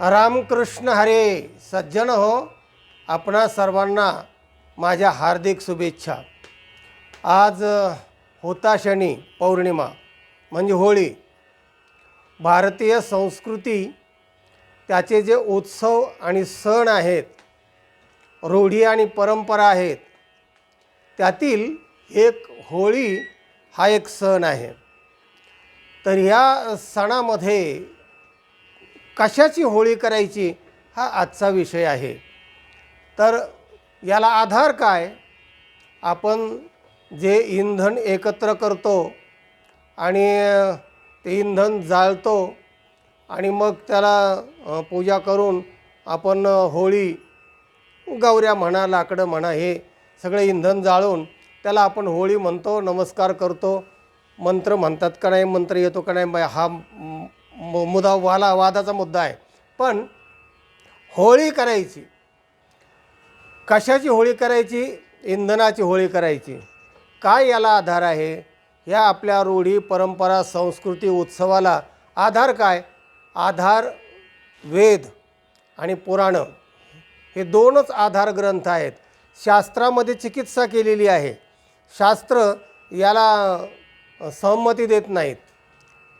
रामकृष्ण हरे सज्जन हो आपणा सर्वांना माझ्या हार्दिक शुभेच्छा. आज होता शनी पौर्णिमा म्हणजे होळी. भारतीय संस्कृती त्याचे जे उत्सव आणि सण आहेत रूढी आणि परंपरा आहेत त्यातील एक होळी हा एक सण आहे. तर ह्या सणामध्ये कशाची होळी करायची हा आजचा विषय आहे. तर याला आधार काय? आपण जे इंधन एकत्र करतो आणि ते इंधन जाळतो आणि मग त्याला पूजा करून आपण होळी गौऱ्या म्हणा लाकडं म्हणा हे सगळे इंधन जाळून त्याला आपण होळी म्हणतो नमस्कार करतो. मंत्र म्हणतात का नाही? मंत्र येतो का नाही? हा मुदा वाला वादाचा मुद्दा आहे. पण होळी करायची. कशाची होळी करायची? इंधनाची होळी करायची. काय याला आधार आहे? या आपल्या रूढी परंपरा संस्कृती उत्सवाला आधार काय? आधार वेद आणि पुराणं. हे दोनच आधार ग्रंथ आहेत. शास्त्रामध्ये चिकित्सा केलेली आहे. शास्त्र याला सहमती देत नाहीत.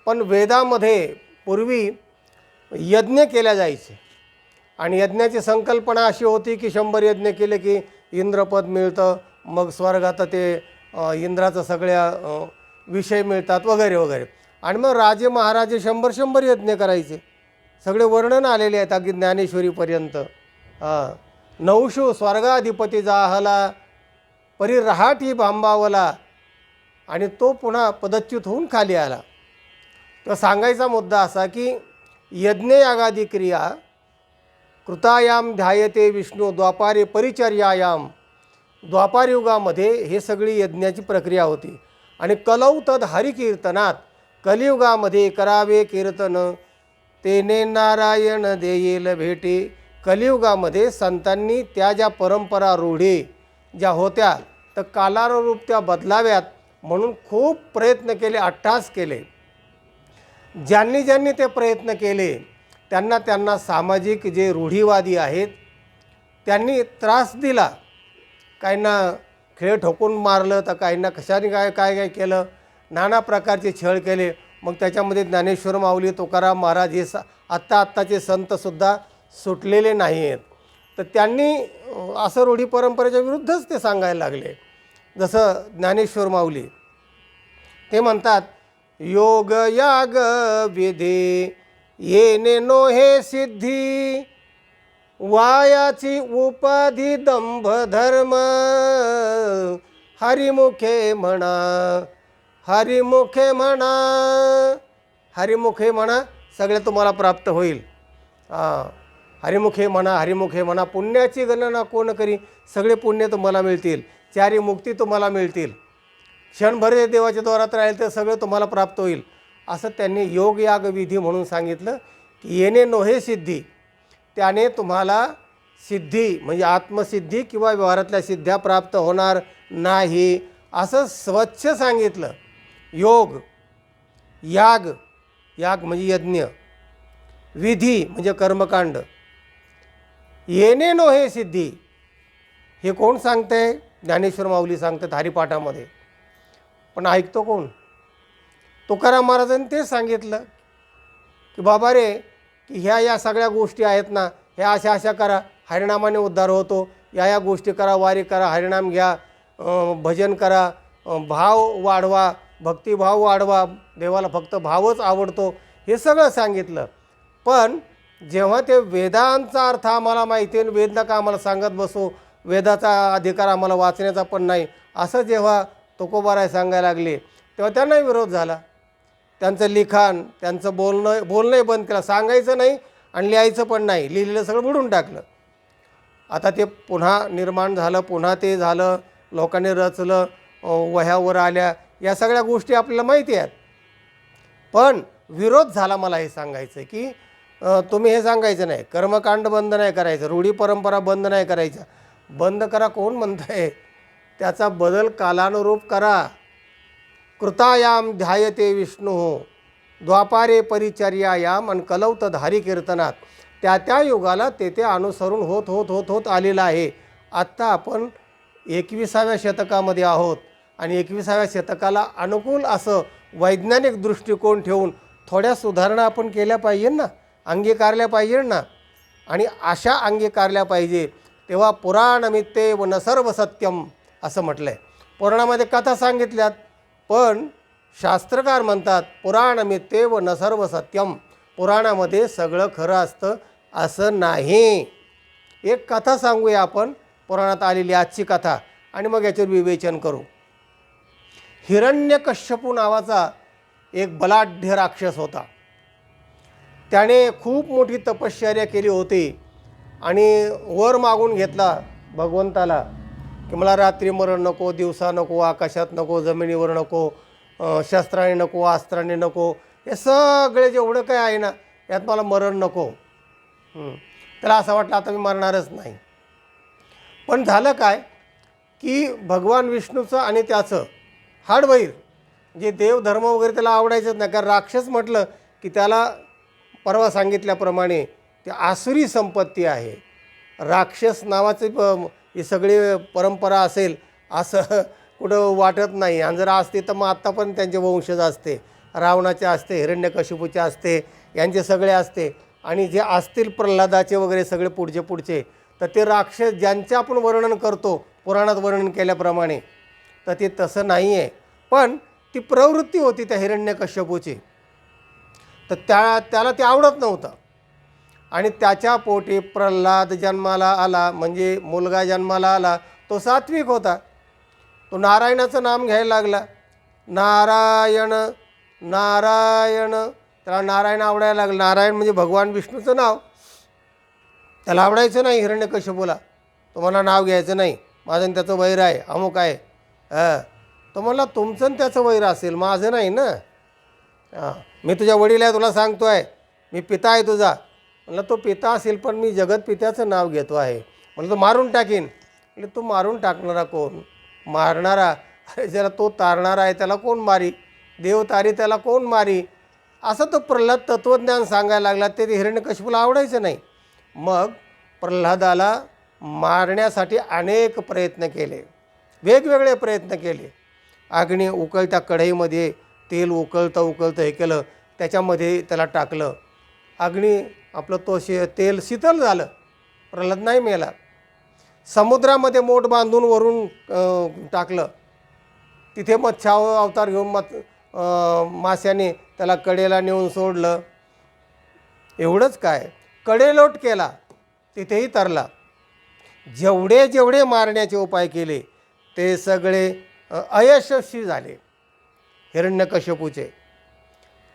पण वेदामध्ये पूर्वी यज्ञ केल्या जायचे. आणि यज्ञाची संकल्पना अशी होती की शंभर यज्ञ केले की इंद्रपद मिळतं मग स्वर्गात ते इंद्राचं सगळ्या विषय मिळतात वगैरे वगैरे. आणि मग राजे महाराजे शंभर शंभर यज्ञ करायचे. सगळे वर्णन आलेले आहेत अगदी ज्ञानेश्वरीपर्यंत. हां नवशू स्वर्गाधिपती जाहला परी रहाटी बांबावला आणि तो पुन्हा पदच्युत होऊन खाली आला. तर सांगायचा मुद्दा असा की यज्ञयागादी क्रिया कृतायाम ध्यायते विष्णू द्वापारे परिचर्यायाम द्वापारयुगामध्ये हे सगळी यज्ञाची प्रक्रिया होती. आणि कलौ तद हरिकीर्तनात कलियुगामध्ये करावे कीर्तन तेने नारायण देईल भेटे कलियुगामध्ये संतांनी त्या ज्या परंपरा रूढी ज्या होत्या तर कालानुरूप त्या बदलाव्यात म्हणून खूप प्रयत्न केले अट्टास केले. ज्यांनी ज्यांनी ते प्रयत्न केले त्यांना त्यांना सामाजिक जे रूढीवादी आहेत त्यांनी त्रास दिला. काहींना खेळ ठोकून मारलं तर काहींना कशाने काय काय काय केलं? नाना प्रकारचे छळ केले. मग त्याच्यामध्ये ज्ञानेश्वर माऊली तुकाराम महाराज हे स आत्ता आत्ताचे संतसुद्धा सुटलेले नाही आहेत तर त्यांनी असं रूढी परंपरेच्या विरुद्धच ते सांगायला लागले. जसं ज्ञानेश्वर माऊली ते म्हणतात योग याग विधी. येणे नोहे सिद्धी. वायाची उपाधी दंभ धर्म हरिमुखे म्हणा हरिमुखे म्हणा हरिमुखे म्हणा सगळे तुम्हाला प्राप्त होईल. हां हरिमुखे म्हणा हरिमुखे म्हणा पुण्याची गणना कोण करी? सगळे पुण्य तुम्हाला मिळतील. चारी मुक्ती तुम्हाला मिळतील. क्षणभर देवाच्या द्वारात राहील तर सगळं तुम्हाला प्राप्त होईल. असं त्यांनी योग याग विधी म्हणून सांगितलं की येणे नोहे सिद्धी. त्याने तुम्हाला सिद्धी म्हणजे आत्मसिद्धी किंवा व्यवहारातल्या सिद्ध्या प्राप्त होणार नाही. असं स्वच्छ सांगितलं. योग याग याग म्हणजे यज्ञ. विधी म्हणजे कर्मकांड. येणे नोहे सिद्धी. हे कोण सांगते ज्ञानेश्वर माऊली सांगतात हरिपाठामध्ये. पण ऐकतो कोण? तुकाराम महाराजांनी तेच सांगितलं की बाबा रे की ह्या या सगळ्या गोष्टी आहेत ना ह्या अशा अशा करा हरिणामाने उद्धार होतो या या गोष्टी करा वारी करा हरिणाम घ्या भजन करा भाव वाढवा भक्तिभाव वाढवा देवाला फक्त भावच आवडतो हे सगळं सांगितलं. पण जेव्हा ते वेदांचा अर्थ आम्हाला माहिती आहे आणि वेद नका आम्हाला सांगत बसू वेदाचा अधिकार आम्हाला वाचण्याचा पण नाही असं जेव्हा तुकोबाराय सांगायला लागले. तेव्हा त्यांनाही विरोध झाला. त्यांचं लिखाण त्यांचं बोलणं बोलणंही बंद केलं. सांगायचं नाही आणि लिहायचं पण नाही. लिहिलेलं सगळं बुडून टाकलं. आता ते पुन्हा निर्माण झालं पुन्हा ते झालं लोकांनी रचलं वह्यावर आल्या. या सगळ्या गोष्टी आपल्याला माहिती आहेत. पण विरोध झाला मला हे सांगायचं की तुम्ही हे सांगायचं नाही. कर्मकांड बंद नाही करायचं. रूढी परंपरा बंद नाही करायच्या. बंद करा कोण म्हणत आहे त्याचा बदल कालानुरूप करा. कृतायाम ध्यायते विष्णू. द्वापारे परिचर्यायाम आणि कलौत धारी कीर्तनात. त्या त्या युगाला ते ते अनुसरून होत होत होत होत आलेलं आहे. आत्ता आपण एकविसाव्या शतकामध्ये आहोत. आणि एकविसाव्या शतकाला अनुकूल असं वैज्ञानिक दृष्टिकोन ठेवून थोड्या सुधारणा आपण केल्या पाहिजे ना? अंगीकारल्या पाहिजे ना? आणि अशा अंगीकारल्या पाहिजे. तेव्हा पुराणमित्ते व न सर्व सत्यम असं म्हटलं आहे पुराणामध्ये कथा सांगितल्यात पण शास्त्रकार म्हणतात पुराणमित्ते व न सर्व सत्यम. पुराणामध्ये सगळं खरं असतं असं नाही. एक कथा सांगूया आपण. पुराणात आलेली आजची कथा आणि मग याच्यावर विवेचन करू. हिरण्यकश्यपू नावाचा एक बलाढ्य राक्षस होता. त्याने खूप मोठी तपश्चर्या केली होती आणि वर मागून घेतला भगवंताला. की मला रात्री मरण नको दिवसा नको आकाशात नको जमिनीवर नको शस्त्राने नको अस्त्राने नको हे सगळे जेवढं काय आहे ना यात मला मरण नको. तर त्याला असं वाटलं आता मी मरणारच नाही. पण झालं काय की भगवान विष्णूचं आणि त्याचं हाडवैर जे देवधर्म वगैरे त्याला आवडायचंच नाही कारण राक्षस म्हटलं की त्याला परवा सांगितल्याप्रमाणे ते आसुरी संपत्ती आहे. राक्षस नावाचे ही सगळी परंपरा असेल असं कुठं वाटत नाही. आणि जर असते तर मग आत्ता पण त्यांचे वंशज असते. रावणाचे असते हिरण्यकशिपूचे असते यांचे सगळे असते. आणि जे असतील प्रल्हादाचे वगैरे सगळे पुढचे पुढचे तर ते राक्षस ज्यांचे आपण वर्णन करतो पुराणात वर्णन केल्याप्रमाणे तर ते तसं नाही आहे पण ती प्रवृत्ती होती त्या हिरण्यकश्यपूची तर त्या त्याला ते आवडत नव्हतं. आणि त्याच्या पोटी प्रल्हाद जन्माला आला म्हणजे मुलगा जन्माला आला तो सात्विक होता. तो नारायणाचं नाम घ्यायला लागला. नारायण नारायण. त्याला नारायण आवडायला लागलं. नारायण म्हणजे भगवान विष्णूचं नाव. त्याला आवडायचं नाही हिरण्यकश्यपूला. तुम्हाला नाव घ्यायचं नाही. माझं त्याचं वैर आहे. अमुक आहे. हां. तो म्हणला तुमचं आणि त्याचं वैर असेल. माझं नाही ना. हां. मी तुझ्या वडील आहे तुला सांगतो आहे मी पिता आहे तुझा. म्हणलं तो पिता असेल पण मी जगत पित्याचं नाव घेतो आहे. म्हणलं तो मारून टाकीन. म्हणजे तो मारून टाकणारा कोण? मारणारा? अरे ज्याला तो तारणारा आहे त्याला कोण मारी? देव तारी त्याला कोण मारी? असं तो प्रल्हाद तत्त्वज्ञान सांगायला लागला. ते हिरण्यकशिपूला आवडायचं नाही. मग प्रल्हादाला मारण्यासाठी अनेक प्रयत्न केले. वेगवेगळे प्रयत्न केले. अग्नी उकळत्या कढईमध्ये तेल उकळतं उकळतं हे केलं. त्याच्यामध्ये त्याला टाकलं. अग्नी आपलं तो शे तेल शीतल झालं. प्रल्हाद नाही मेला. समुद्रामध्ये मोठ बांधून वरून टाकलं. तिथे मच्छाव अवतार घेऊन मत माश्याने त्याला कडेला नेऊन सोडलं. एवढंच काय? कडेलोट केला. तिथेही तरला. जेवढे जेवढे मारण्याचे उपाय केले ते सगळे अयशस्वी झाले. हिरण्यकश्यपूचे.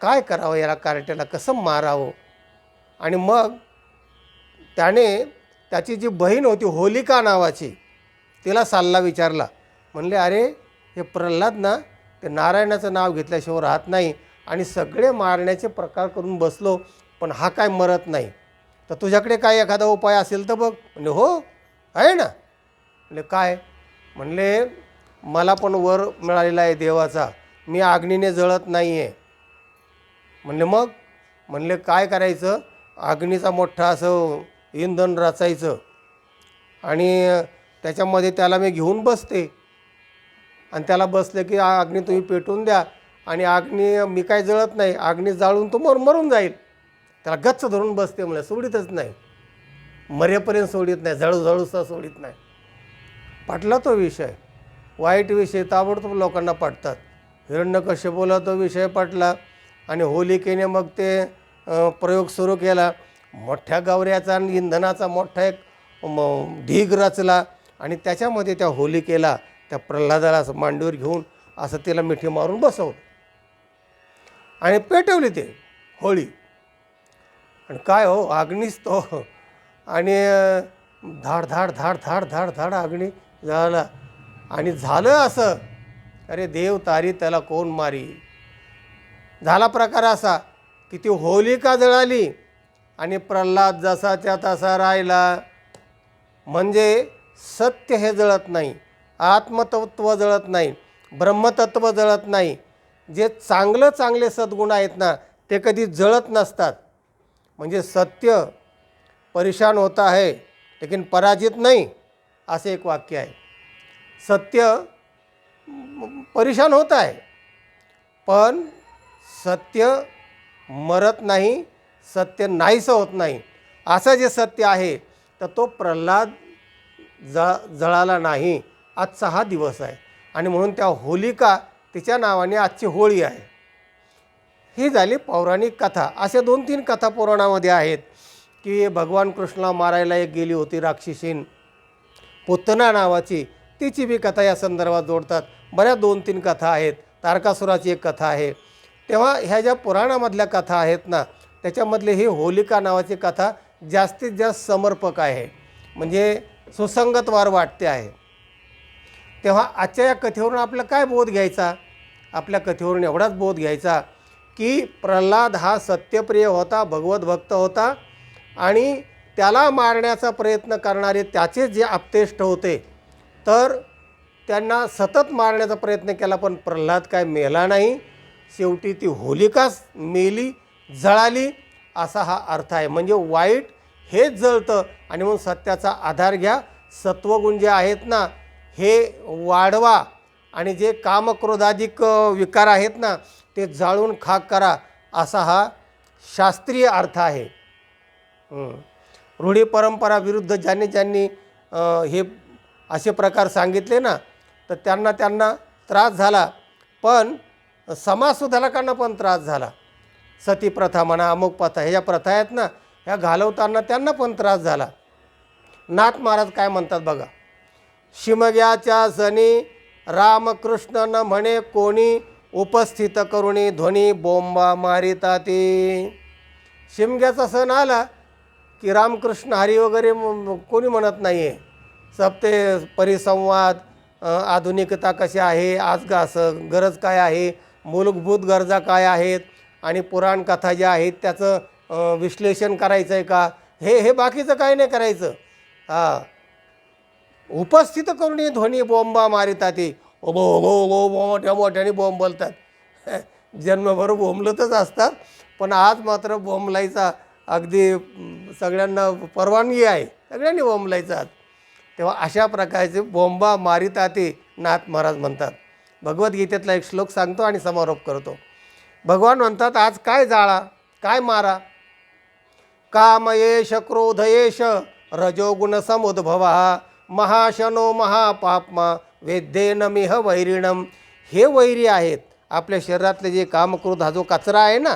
काय करावं याला कार्ट्याला कसं मारावं? आणि मग त्याने त्याची जी बहीण होती होलिका नावाची तिला सल्ला विचारला. म्हणले अरे हे प्रल्हाद ना ते नारायणाचं नाव घेतल्याशिवाय राहत नाही आणि सगळे मारण्याचे प्रकार करून बसलो पण हा काय मरत नाही. तर तुझ्याकडे काय एखादा उपाय असेल तर बघ. म्हणजे हो आहे ना. म्हणले काय? म्हणले मला पण वर मिळालेला आहे देवाचा मी अग्नीने जळत नाही आहे म्हणले मग? म्हणले काय करायचं? अग्नीचा मोठा असं इंधन रचायचं. आणि त्याच्यामध्ये त्याला मी घेऊन बसते. आणि त्याला बसलं की अग्नी तुम्ही पेटून द्या. आणि अग्नी मी काय जळत नाही. अग्नी जाळून तो मर मरून जाईल. त्याला गच्च धरून बसते म्हणजे सोडीतच नाही. मरेपर्यंत सोडित नाही. जळू जळूसा सोडित नाही. पटला तो विषय. वाईट विषय ताबडतोब लोकांना पटतात. बोला तो विषय पटला. आणि होलिकेने मग ते प्रयोग सुरू केला. मोठ्या गावऱ्याचा आणि इंधनाचा मोठा एक म- ढीग रचला आणि त्याच्यामध्ये त्या होलिकेला त्या प्रल्हादाला असं मांडीवर घेऊन असं तिला मिठी मारून बसवलं. आणि पेटवली ते होळी. आणि काय हो अग्नीच तो. आणि धाड धाड धाड धाड धाड धाड अग्नी झाला. आणि झालं असं. अरे देव तारी त्याला कोण मारी? झाला प्रकार असा. की ती होलिका जळाली? आणि प्रल्हाद जसाच्या तसा राहिला. म्हणजे सत्य हे जळत नाही आत्मतत्व जळत नाही ब्रह्मतत्व जळत नाही. जे चांगलं चांगले सद्गुण आहेत ना ते कधी जळत नसतात. म्हणजे सत्य परेशान होता है लेकिन पराजित नाही असे एक वाक्य आहे. सत्य परेशान होत आहे पण सत्य मरत नाही सत्य नाहीसं होत नाही. असं जे सत्य आहे तर तो प्रल्हाद ज जळाला नाही. आजचा हा दिवस आहे. आणि म्हणून त्या होलिका तिच्या नावाने आजची होळी आहे. ही झाली पौराणिक कथा. अशा दोन तीन कथा पुराणामध्ये आहेत की भगवान कृष्णाला मारायला एक गेली होती राक्षसीन. पुतना नावाची तिची बी कथा या संदर्भात जोडतात. बऱ्याच दोन तीन कथा आहेत. तारकासुराची एक कथा आहे. तेव्हा ह्या ज्या पुराणामधल्या कथा आहेत ना त्याच्यामधली ही होलिका नावाची कथा जास्तीत जास्त समर्पक आहे. म्हणजे सुसंगतवार वाटते आहे. तेव्हा आजच्या या कथेवरून आपला काय बोध घ्यायचा? आपल्या कथेवरून एवढाच बोध घ्यायचा की प्रल्हाद हा सत्यप्रिय होता भगवत भक्त होता आणि त्याला मारण्याचा प्रयत्न करणारे त्याचे जे आपतेष्ट होते तर त्यांना सतत मारण्याचा प्रयत्न केला पण प्रल्हाद काय मेला नाही. शेवटी ती होलिकाच मेली जळाली असा हा अर्थ आहे. म्हणजे वाईट हेच जळतं आणि म्हणून सत्याचा आधार घ्या. सत्वगुण जे आहेत ना हे वाढवा आणि जे कामक्रोधाधिक विकार आहेत ना ते जाळून खाक करा असा हा शास्त्रीय अर्थ आहे. रूढी परंपरा विरुद्ध ज्यांनी ज्यांनी हे असे प्रकार सांगितले ना तर त्यांना त्यांना त्रास झाला. पण समाजसुधारकांना पण त्रास झाला. सती प्रथा म्हणा अमुक प्रथा ह्या ज्या प्रथा आहेत ना ह्या घालवताना त्यांना पण त्रास झाला. नाथ महाराज काय म्हणतात बघा? शिमग्याच्या सनी रामकृष्ण न म्हणे कोणी उपस्थित करुणी ध्वनी बोंबा मारिता ते शिमग्याचा सण आला की रामकृष्ण हरी वगैरे कोणी म्हणत नाही आहे सप्ते परिसंवाद आधुनिकता कशी आहे आज का असं गरज काय आहे मूलभूत गरजा काय आहेत आणि पुराण कथा ज्या आहेत त्याचं विश्लेषण करायचं आहे का? हे हे बाकीचं काही नाही करायचं. हां. उपस्थित करून ध्वनी बोंबा मारितात ते ओबो ओबो ओबो मोठ्या मोठ्याने बोंब बोलतात. जन्मभर बोंबलतच असतात. पण आज मात्र बोंबलायचा अगदी सगळ्यांना परवानगी आहे. सगळ्यांनी बोंबलायचं आज. तेव्हा अशा प्रकारचे बोंबा मारिता ते नाथ महाराज म्हणतात. भगवद्गीतेतला एक श्लोक सांगतो आणि समारोप करतो. भगवान म्हणतात आज काय जाळा काय मारा? कामयेश क्रोधयेश रजोगुण समुद्भव महाशनो महापापमा वेद्येन मिह वैरिणम हे वैरी आहेत. आपल्या शरीरातले जे कामक्रोध हा जो कचरा आहे ना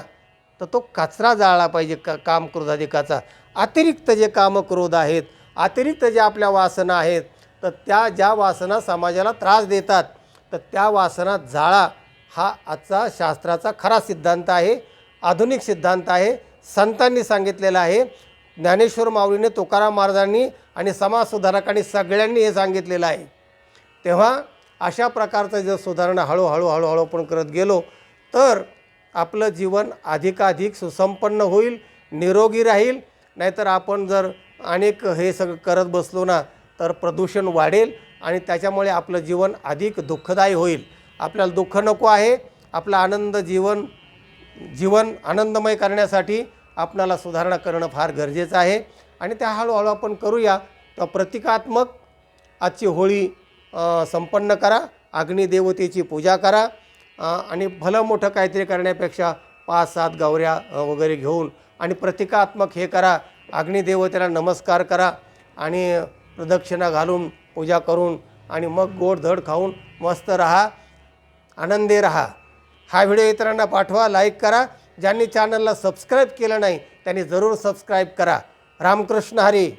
तर तो कचरा जाळला पाहिजे का कामक्रोधाधिकाचा. अतिरिक्त जे कामक्रोध आहेत अतिरिक्त जे आपल्या वासना आहेत तर त्या ज्या वासना समाजाला त्रास देतात तर त्या वासना जाळा हा आजचा शास्त्राचा खरा सिद्धांत आहे आधुनिक सिद्धांत आहे संतांनी सांगितलेलं आहे. ज्ञानेश्वर माऊलीने तुकाराम महाराजांनी आणि समाजसुधारकांनी सगळ्यांनी हे सांगितलेलं आहे. तेव्हा अशा प्रकारचं जर सुधारणा हळूहळू हळूहळू आपण करत गेलो तर आपलं जीवन अधिकाधिक सुसंपन्न होईल निरोगी राहील. नाहीतर आपण जर अनेक हे सगळं करत बसलो ना तर प्रदूषण वाढेल. आणि त्याच्यामुळे आपलं जीवन अधिक दुःखदायी होईल. आपल्याला दुःख नको आहे. आपलं आनंद जीवन जीवन आनंदमय करण्यासाठी आपणाला सुधारणा करणं फार गरजेचं आहे. आणि त्या हळूहळू आपण करूया. तर प्रतिकात्मक आजची होळी संपन्न करा. अग्निदेवतेची पूजा करा. आणि भलं मोठं काहीतरी करण्यापेक्षा पाच सात गौऱ्या वगैरे घेऊन आणि प्रतिकात्मक हे करा. अग्निदेवतेला नमस्कार करा आणि प्रदक्षिणा घालून पूजा करून आणि मग गोड धड खाऊन मस्त राहा आनंदी राहा. हा व्हिडिओ इतरांना पाठवा लाईक करा. ज्यांनी चॅनलला सबस्क्राईब केलं नाही त्यांनी जरूर सबस्क्राईब करा. रामकृष्ण हरी.